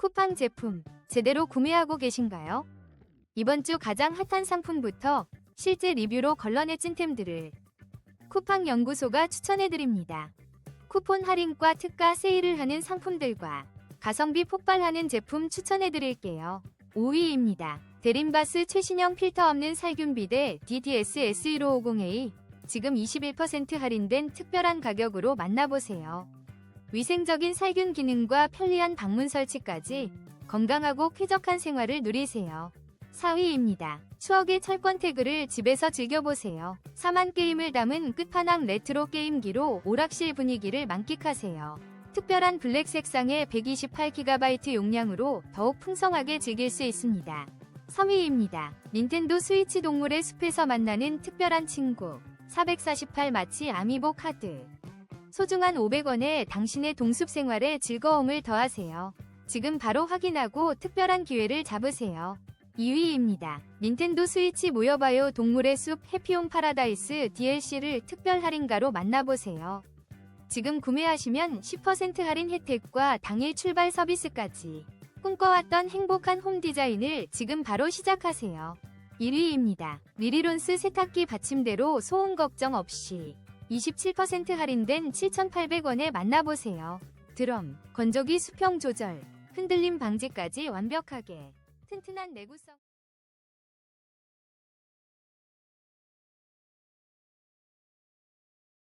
쿠팡 제품 제대로 구매하고 계신가요? 이번 주 가장 핫한 상품부터 실제 리뷰로 걸러내 찐템들을 쿠팡 연구소가 추천해드립니다. 쿠폰 할인과 특가 세일을 하는 상품들과 가성비 폭발하는 제품 추천해드릴게요. 5위입니다. 데림바스 최신형 필터 없는 살균 비데 DDS S1550A 지금 21% 할인된 특별한 가격으로 만나보세요. 위생적인 살균 기능과 편리한 방문 설치까지 건강하고 쾌적한 생활을 누리세요. 4위입니다. 추억의 철권 태그를 집에서 즐겨보세요. 4만 게임을 담은 끝판왕 레트로 게임기로 오락실 분위기를 만끽하세요. 특별한 블랙 색상의 128GB 용량으로 더욱 풍성하게 즐길 수 있습니다. 3위입니다. 닌텐도 스위치 동물의 숲에서 만나는 특별한 친구 448 마치 아미보 카드 소중한 500원에 당신의 동숲 생활에 즐거움을 더하세요. 지금 바로 확인하고 특별한 기회를 잡으세요. 2위입니다. 닌텐도 스위치 모여봐요 동물의 숲 해피홈 파라다이스 DLC를 특별 할인가로 만나보세요. 지금 구매하시면 10% 할인 혜택과 당일 출발 서비스까지 꿈꿔왔던 행복한 홈 디자인을 지금 바로 시작하세요. 1위입니다. 리리론스 세탁기 받침대로 소음 걱정 없이 27% 할인된 7,800원에 만나보세요. 드럼, 건조기 수평 조절, 흔들림 방지까지 완벽하게 튼튼한 내구성